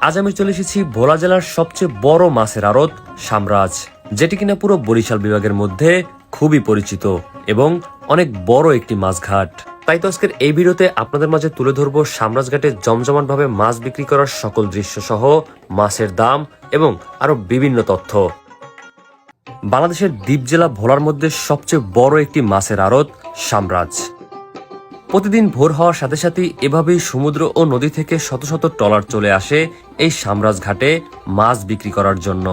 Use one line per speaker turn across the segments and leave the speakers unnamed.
আজ আমি চলে এসেছি ভোলা জেলার সবচেয়ে বড় মাছের আড়ত সামরাজ যেটি কিনা পুরো বরিশাল বিভাগের মধ্যে খুবই পরিচিত এবং অনেক বড় একটি মাছঘাট। তাই তো আজকের এই ভিডিওতে আপনাদের মাঝে তুলে ধরবো সামরাজঘাটে জমজমাট ভাবে মাছ বিক্রি করার সকল দৃশ্য সহ মাছের দাম এবং আরও বিভিন্ন তথ্য। বাংলাদেশের দ্বীপ জেলা ভোলার মধ্যে সবচেয়ে বড় একটি মাছের আড়ত সামরাজ প্রতিদিন ভোর হওয়ার সাথে সাথে এভাবেই সমুদ্র ও নদী থেকে শত শত ট্রলার চলে আসে এই সামরাজ ঘাটে মাছ বিক্রি করার জন্য।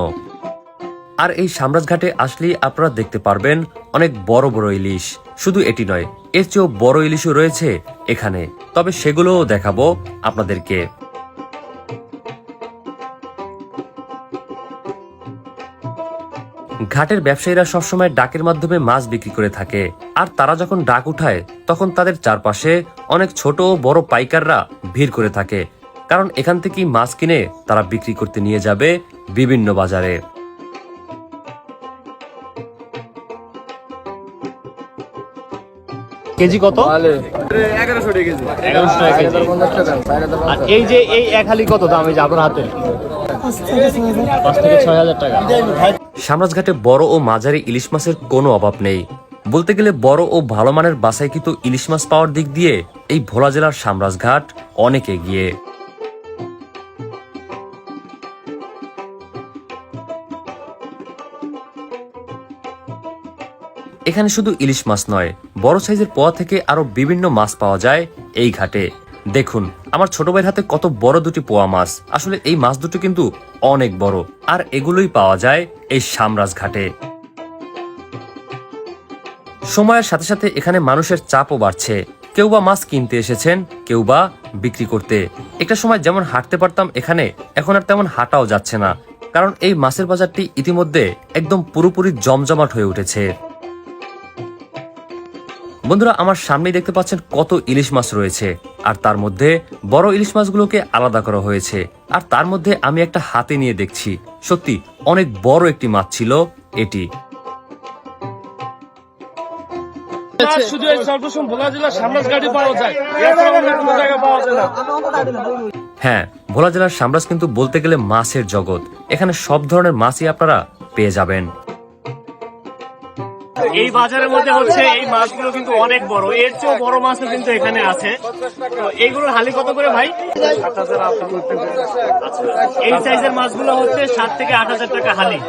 আর এই সামরাজ ঘাটে আসলেই আপনারা দেখতে পারবেন অনেক বড় বড় ইলিশ। শুধু এটি নয়, এর চেয়েও বড় ইলিশও রয়েছে এখানে। তবে সেগুলোও দেখাবো আপনাদেরকে। ঘাটের ব্যবসায়ীরা সবসময় ডাকের মাধ্যমে মাছ বিক্রি করে থাকে। আর তারা যখন ডাক উঠায় তখন তাদের চারপাশে অনেক ছোট ও বড় পাইকাররা ভিড় করে থাকে। কারণ এখান থেকেই মাছ কিনে তারা বিক্রি করতে নিয়ে যাবে বিভিন্ন বাজারে।
কেজি কত?
এগারোশো টাকা কেজি।
এগারোশো টাকা কেজি। আর এই যে এই এক হালি কত দাম এই যে আপনার হাতে?
সামরাজঘাটে বড় ও মাঝারি ইলিশ মাছের কোনো অভাব নেই। বলতে গেলে বড় ও ভালো মানের বাসায় কিন্তু ইলিশ মাছ পাওয়ার দিক দিয়ে এই ভোলা জেলার সামরাজঘাট অনেক এগিয়ে। এখানে শুধু ইলিশ মাছ নয়, বড় সাইজের পোয়া থেকে আরও বিভিন্ন মাছ পাওয়া যায় এই ঘাটে। দেখুন, আমার ছোট ভাইয়ের হাতে কত বড় দুটি পোয়া মাছ। আসলে এই মাছ দুটো কিন্তু অনেক বড়। আর এগুলোই পাওয়া যায় এই সামরাজ ঘাটে। সময়ের সাথে সাথে এখানে মানুষের চাপও বাড়ছে। কেউ বা মাছ কিনতে এসেছেন, কেউ বা বিক্রি করতে। একটা সময় যেমন হাঁটতে পারতাম এখানে, এখন আর তেমন হাঁটাও যাচ্ছে না। কারণ এই মাছের বাজারটি ইতিমধ্যে একদম পুরোপুরি জমজমাট হয়ে উঠেছে। বন্ধুরা আমার সামনেই দেখতে পাচ্ছেন কত ইলিশ মাছ রয়েছে। আর তার মধ্যে বড় ইলিশ মাছগুলোকে আলাদা করা হয়েছে। আর তার মধ্যে আমি একটা হাতে নিয়ে দেখছি। সত্যি অনেক বড় একটি মাছ ছিল এটি।
শুধু এই সর্বসম ভোলা জেলার সামরাজ গাড়ি পাওয়া যায়। কোনো জায়গায় পাওয়া যায় না।
হ্যাঁ ভোলা জেলার সামরাজ কিন্তু বলতে গেলে মাছের জগৎ। এখানে সব ধরনের মাছই আপনারা পেয়ে যাবেন।
এই বাজারের মধ্যে হচ্ছে এই মাছগুলো কিন্তু অনেক বড়। এর চেয়েও বড় মাছও কিন্তু এখানে আছে। তো এইগুলোর হালি কত করে ভাই? এই সাইজের মাছগুলো হচ্ছে সাত থেকে আট হাজার টাকা হালি।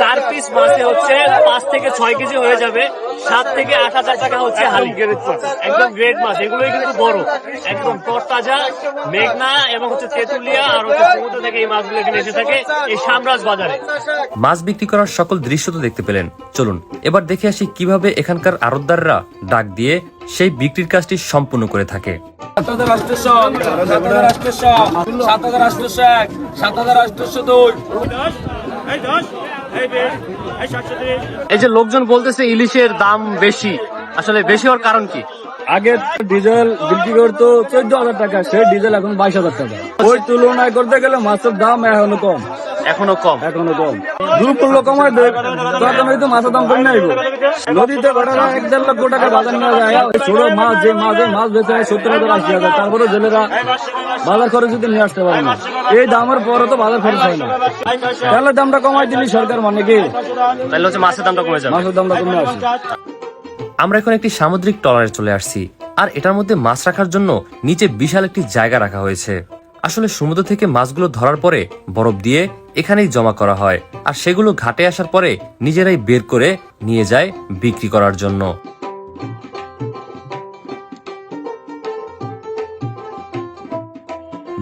চার পিস মাছে হচ্ছে পাঁচ থেকে ছয় কেজি হয়ে যাবে। সাত থেকে আট হাজার টাকা হচ্ছে হালি। একদম গ্রেট মাছ এগুলোই কিন্তু বড়। একদম তরতাজা মেঘনা এবং হচ্ছে তেঁতুলিয়া আর হচ্ছে সমুদ্র থেকে এই মাছগুলো এখানে এসে থাকে এই সামরাজ বাজারে।
মাছ বিক্রি করার সকল দৃশ্য তো দেখতে পেলেন। চলুন এবার দেখে আসি কীভাবে এখানকার আড়তদাররা ডাক দিয়ে সেই বিক্রির কাজটি সম্পূর্ণ করে থাকে।
সাত হাজার
এই যে লোকজন বলতেছে ইলিশের দাম বেশি আসলে বেশি হওয়ার কারণ কি?
আগে ডিজেল বিক্রি করতো চোদ্দ হাজার টাকা সেই ডিজেল এখন বাইশ হাজার টাকা। ওই তুলনায় করতে গেলে মাছের দাম এখনও কম।
এখনও কম?
এখনও কম। মূল্য কমায় তখন মাছের দাম কমে আইব। নদীতে ঘটনা এক দেড় লক্ষ টাকা বাজার নেওয়া যায়। ছোট মাছ যে মাছ মাছ বেচে সত্তর হাজার আশি হাজার। তারপরে জেলেরা বাজার খরচ যদি নিয়ে আসতে পারে না। এই দামের পরে তো বাজার খরচ হয় না। তাহলে দামটা কমাই দিলি সরকার মানে কি?
তাহলে হচ্ছে মাছের দামটা কমে যাবে।
মাছের দামটা কমে আসে
আমরা এখন একটি সামুদ্রিক টলারে চলে আসছি আর এটার মধ্যে মাছ রাখার জন্য নিচে বিশাল একটি জায়গা রাখা হয়েছে। আসলে সমুদ্র থেকে মাছগুলো ধরার পরে বরফ দিয়ে এখানেই জমা করা হয় আর সেগুলো ঘাটে আসার পরে নিজেরাই বের করে নিয়ে যায় বিক্রি করার জন্য।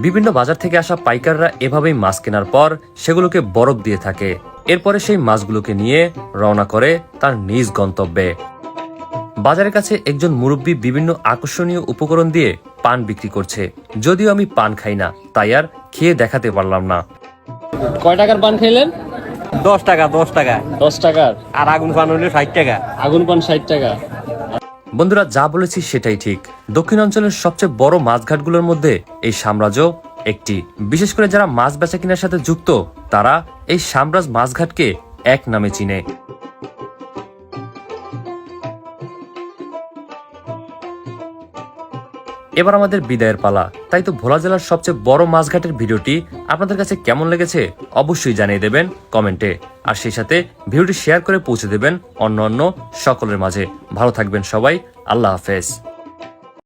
বিভিন্ন বাজার থেকে আসা পাইকাররা এভাবেই মাছ কেনার পর সেগুলোকে বরফ দিয়ে থাকে। এরপরে সেই মাছগুলোকে নিয়ে রওনা করে তার নিজ গন্তব্যে। বাজারের কাছে একজন মুরব্বী বিভিন্ন আকর্ষণীয় উপকরণ দিয়ে পান বিক্রি করছে। যদিও আমি পান খাই না তাই আর খেয়ে দেখাতে পারলাম না।
কয় টাকার পান খাইলেন?
দশ টাকা দশ টাকা।
দশ টাকার।
আর আগুন পান হইলে ষাট টাকা।
আগুন পান ষাট টাকা।
বন্ধুরা, যা বলেছি সেটাই ঠিক। দক্ষিণ অঞ্চলের সবচেয়ে বড় মাছঘাটগুলোর মধ্যে এই সাম্রাজ্য একটি। বিশেষ করে যারা মাছ বেচা কেনার সাথে যুক্ত, তারা এই সাম্রাজ মাছঘাটকে এক নামে চিনে। এবার আমাদের বিদায়ের পালা। তাই তো ভোলা জেলার সবচেয়ে বড় মাছঘাটের ভিডিওটি আপনাদের কাছে কেমন লেগেছে অবশ্যই জানিয়ে দেবেন কমেন্টে। আর সেই সাথে ভিডিওটি শেয়ার করে পৌঁছে দেবেন অন্য অন্য সকলের মাঝে। ভালো থাকবেন সবাই, আল্লাহ হাফেজ।